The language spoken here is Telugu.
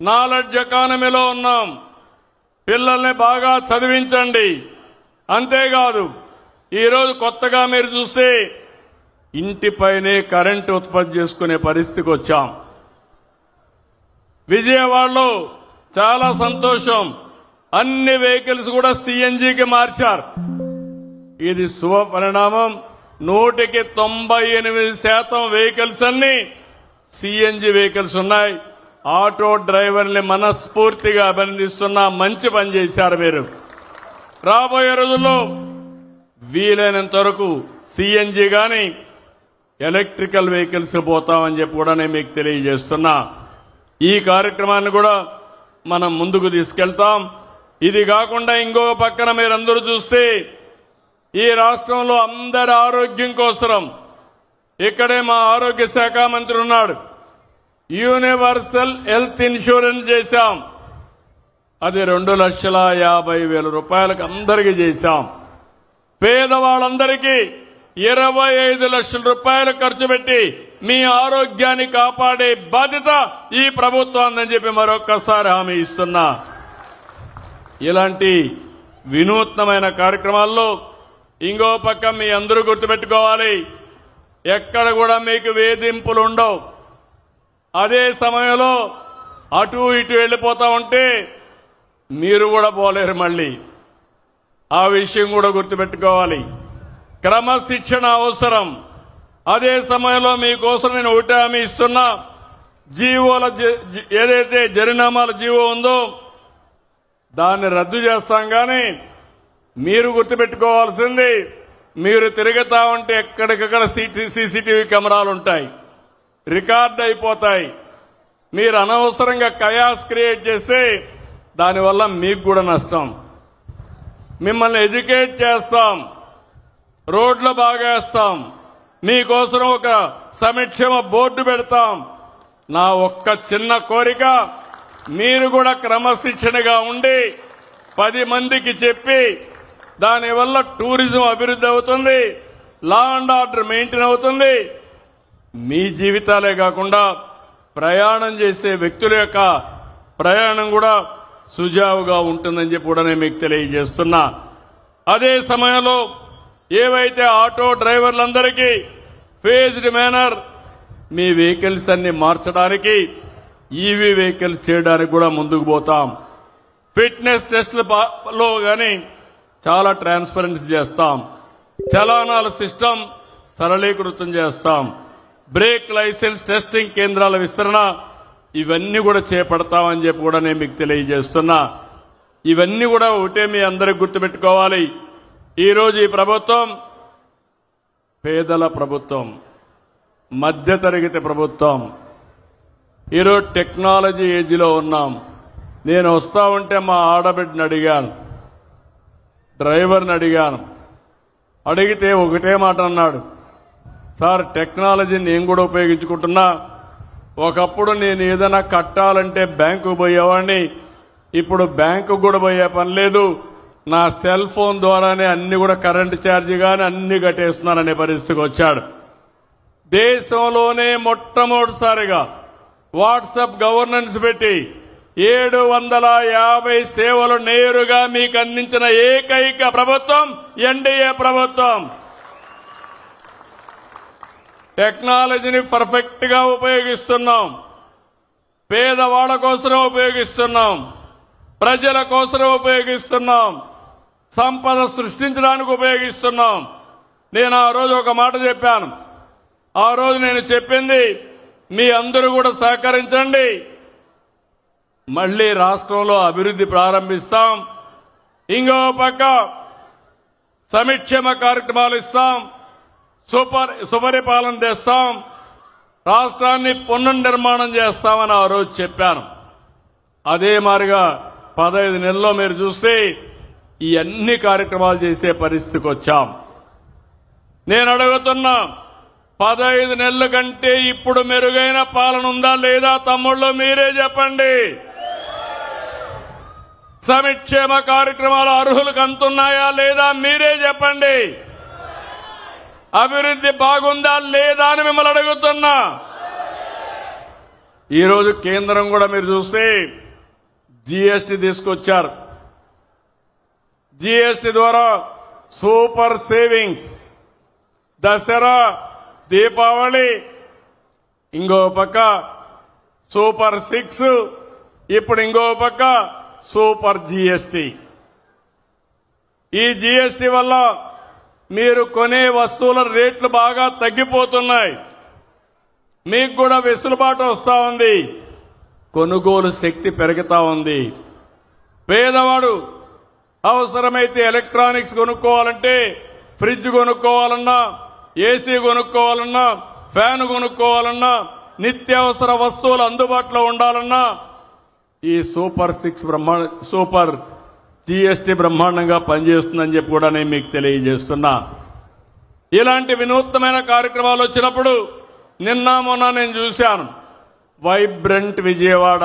నాలెడ్జ్ ఎకానమీలో ఉన్నాం. పిల్లల్ని బాగా చదివించండి. అంతేకాదు ఈరోజు కొత్తగా మీరు చూస్తే ఇంటిపైనే కరెంటు ఉత్పత్తి చేసుకునే పరిస్థితికి వచ్చాం. విజయవాడలో చాలా సంతోషం. అన్ని వెహికల్స్ కూడా సిఎన్జికి మార్చారు. ఇది శుభ పరిణామం. నూటికి తొంభై ఎనిమిది శాతం వెహికల్స్ అన్ని సిఎన్జి వెహికల్స్ ఉన్నాయి. ఆటో డ్రైవర్ని మనస్ఫూర్తిగా అభినందిస్తున్నా మంచి పని చేశారు మీరు. రాబోయే రోజుల్లో వీలైనంత వరకు సిఎన్జి కానీ ఎలక్ట్రికల్ వెహికల్స్ పోతామని చెప్పి కూడా నేను మీకు తెలియజేస్తున్నా. ఈ కార్యక్రమాన్ని కూడా మనం ముందుకు తీసుకెళ్తాం. ఇది కాకుండా ఇంకో పక్కన మీరందరూ చూస్తే ఈ రాష్ట్రంలో అందరి ఆరోగ్యం కోసరం. ఇక్కడే మా ఆరోగ్య శాఖ మంత్రి ఉన్నాడు. యూనివర్సల్ హెల్త్ ఇన్సూరెన్స్ చేశాం. అది రెండు లక్షల యాభై వేల రూపాయలకు అందరికీ చేశాం. పేదవాళ్ళందరికీ ఇరవై ఐదు లక్షల రూపాయలు ఖర్చు పెట్టి మీ ఆరోగ్యాన్ని కాపాడే బాధ్యత ఈ ప్రభుత్వాన్ని చెప్పి మరొక్కసారి హామీ ఇస్తున్నా. ఇలాంటి వినూత్నమైన కార్యక్రమాల్లో ఇంకో పక్క మీ అందరూ గుర్తుపెట్టుకోవాలి. ఎక్కడ కూడా మీకు వేధింపులు ఉండవు. అదే సమయంలో అటు ఇటు వెళ్ళిపోతా ఉంటే మీరు కూడా పోలేరు మళ్ళీ. ఆ విషయం కూడా గుర్తుపెట్టుకోవాలి. క్రమశిక్షణ అవసరం. అదే సమయంలో మీకోసం నేను ఒకటి హామీ ఇస్తున్నా. జీవోల జ- జ- ఏదైతే జరినామాల జీవో ఉందో దాన్ని రద్దు చేస్తాం కానీ మీరు గుర్తుపెట్టుకోవాల్సింది మీరు తిరుగుతా ఉంటే ఎక్కడికక్కడ సీసీటీవీ కెమెరాలు ఉంటాయి రికార్డ్ అయిపోతాయి. మీరు అనవసరంగా కయాస్ క్రియేట్ చేస్తే దానివల్ల మీకు కూడా నష్టం. మిమ్మల్ని ఎడ్యుకేట్ చేస్తాం. రోడ్లు బాగేస్తాం. మీకోసం ఒక సంక్షేమ బోర్డు పెడతాం. నా ఒక్క చిన్న కోరిక మీరు కూడా క్రమశిక్షణగా ఉండి పది మందికి చెప్పి దానివల్ల టూరిజం అభివృద్ధి అవుతుంది లా అండ్ ఆర్డర్ మెయింటైన్ అవుతుంది మీ జీవితాలే కాకుండా ప్రయాణం చేసే వ్యక్తుల యొక్క ప్రయాణం కూడా సుజావుగా ఉంటుందని చెప్పి కూడా నేను మీకు తెలియజేస్తున్నా. అదే సమయంలో ఏవైతే ఆటో డ్రైవర్లందరికీ ఫేజ్డ్ మేనర్ మీ వెహికల్స్ అన్ని మార్చడానికి ఈవీ వెహికల్స్ చేయడానికి కూడా ముందుకు పోతాం. ఫిట్నెస్ టెస్ట్లలో కానీ చాలా ట్రాన్స్పరెన్సీ చేస్తాం. చలానాల సిస్టమ్ సరళీకృతం చేస్తాం. బ్రేక్ లైసెన్స్ టెస్టింగ్ కేంద్రాల విస్తరణ ఇవన్నీ కూడా చేపడతామని చెప్పి కూడా నేను మీకు తెలియజేస్తున్నా. ఇవన్నీ కూడా ఒకటే మీ అందరికి గుర్తుపెట్టుకోవాలి. ఈరోజు ఈ ప్రభుత్వం పేదల ప్రభుత్వం మధ్యతరగతి ప్రభుత్వం. ఈరోజు టెక్నాలజీ ఏజ్లో ఉన్నాం. నేను వస్తా ఉంటే మా ఆడబిడ్డని అడిగాను డ్రైవర్ని అడిగాను. అడిగితే ఒకటే మాట అన్నాడు సార్ టెక్నాలజీ నేను కూడా ఉపయోగించుకుంటున్నా. ఒకప్పుడు నేను ఏదైనా కట్టాలంటే బ్యాంకు పోయేవాడిని. ఇప్పుడు బ్యాంకు కూడా పోయే పని లేదు. నా సెల్ ఫోన్ ద్వారానే అన్ని కూడా కరెంటు ఛార్జీ కానీ అన్ని కట్టేస్తున్నాననే పరిస్థితికి వచ్చాడు. దేశంలోనే మొట్టమొదటిసారిగా వాట్సాప్ గవర్నెన్స్ పెట్టి ఏడు వందల యాభై సేవలు నేరుగా మీకు అందించిన ఏకైక ప్రభుత్వం ఎన్డీఏ ప్రభుత్వం. టెక్నాలజీని పర్ఫెక్ట్గా ఉపయోగిస్తున్నాం. పేదవాళ్ళ కోసం ఉపయోగిస్తున్నాం. ప్రజల కోసం ఉపయోగిస్తున్నాం. సంపద సృష్టించడానికి ఉపయోగిస్తున్నాం. నేను ఆ రోజు ఒక మాట చెప్పాను. ఆ రోజు నేను చెప్పింది మీ అందరూ కూడా సహకరించండి. మళ్ళీ రాష్ట్రంలో అభివృద్ధి ప్రారంభిస్తాం. ఇంకో పక్క సమిక్షేమ కార్యక్రమాలు ఇస్తాం. సూపర్ సుపరిపాలన తెస్తాం రాష్ట్రాన్ని పునర్నిర్మాణం చేస్తామని ఆ రోజు చెప్పాను. అదే మారిగా పదహైదు నెలల్లో మీరు చూస్తే ఈ అన్ని కార్యక్రమాలు చేసే పరిస్థితికి వచ్చాం. నేను అడుగుతున్నా పదహైదు నెలల కంటే ఇప్పుడు మెరుగైన పాలన ఉందా లేదా తమ్ముళ్ళు మీరే చెప్పండి. సమిక్షేమ కార్యక్రమాలు అర్హులకు అందుతున్నాయా లేదా మీరే చెప్పండి. అభివృద్ధి బాగుందా లేదా అని మిమ్మల్ని అడుగుతున్నా. ఈరోజు కేంద్రం కూడా మీరు చూస్తే జీఎస్టీ తీసుకొచ్చారు. జీఎస్టీ ద్వారా సూపర్ సేవింగ్స్ దసరా దీపావళి ఇంకో పక్క సూపర్ సిక్స్ ఇప్పుడు ఇంకో పక్క సూపర్ జీఎస్టీ. ఈ జీఎస్టీ వల్ల మీరు కొనే వస్తువుల రేట్లు బాగా తగ్గిపోతున్నాయి. మీకు కూడా వెసులుబాటు వస్తూ ఉంది. కొనుగోలు శక్తి పెరుగుతూ ఉంది. పేదవాడు అవసరమైతే ఎలక్ట్రానిక్స్ కొనుక్కోవాలంటే ఫ్రిడ్జ్ కొనుక్కోవాలన్నా ఏసీ కొనుక్కోవాలన్నా ఫ్యాన్ కొనుక్కోవాలన్నా నిత్యావసర వస్తువులు అందుబాటులో ఉండాలన్నా ఈ సూపర్ సిక్స్ బ్రహ్మాండ సూపర్ జీఎస్టీ బ్రహ్మాండంగా పనిచేస్తుందని చెప్పి కూడా నేను మీకు తెలియజేస్తున్నా. ఇలాంటి వినూత్నమైన కార్యక్రమాలు వచ్చినప్పుడు నిన్న మొన్న నేను చూశాను. వైబ్రెంట్ విజయవాడ.